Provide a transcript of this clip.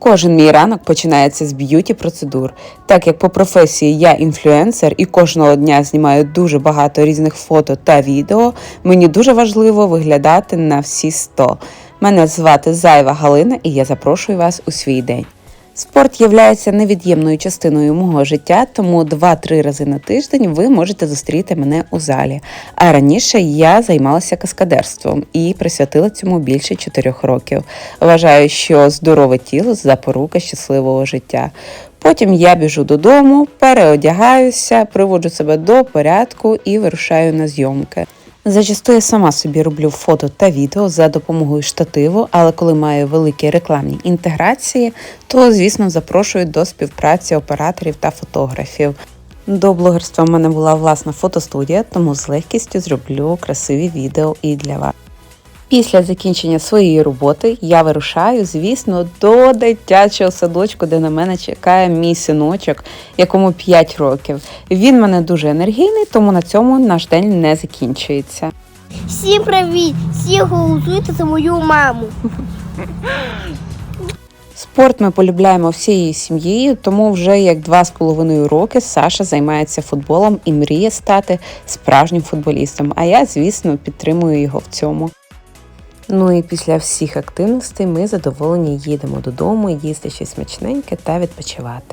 Кожен мій ранок починається з б'юті процедур. Так як по професії я інфлюенсер і кожного дня знімаю дуже багато різних фото та відео, мені дуже важливо виглядати на всі 100. Мене звати Зайва Галина, і я запрошую вас у свій день. Спорт є невід'ємною частиною мого життя, тому 2-3 рази на тиждень ви можете зустріти мене у залі. А раніше я займалася каскадерством і присвятила цьому більше 4 років. Вважаю, що здорове тіло запорука щасливого життя. Потім я біжу додому, переодягаюся, приводжу себе до порядку і вирушаю на зйомки. Зачасту я сама собі роблю фото та відео за допомогою штативу, але коли маю великі рекламні інтеграції, то звісно запрошую до співпраці операторів та фотографів. До блогерства в мене була власна фотостудія, тому з легкістю зроблю красиві відео і для вас. Після закінчення своєї роботи я вирушаю, звісно, до дитячого садочку, де на мене чекає мій синочок, якому 5 років. Він мене дуже енергійний, тому на цьому наш день не закінчується. Всім привіт! Всі голосуйте за мою маму. Спорт ми полюбляємо всією сім'єю, тому вже як два з половиною роки Саша займається футболом і мріє стати справжнім футболістом. А я, звісно, підтримую його в цьому. Ну і після всіх активностей ми задоволені їдемо додому, їсти щось смачненьке та відпочивати.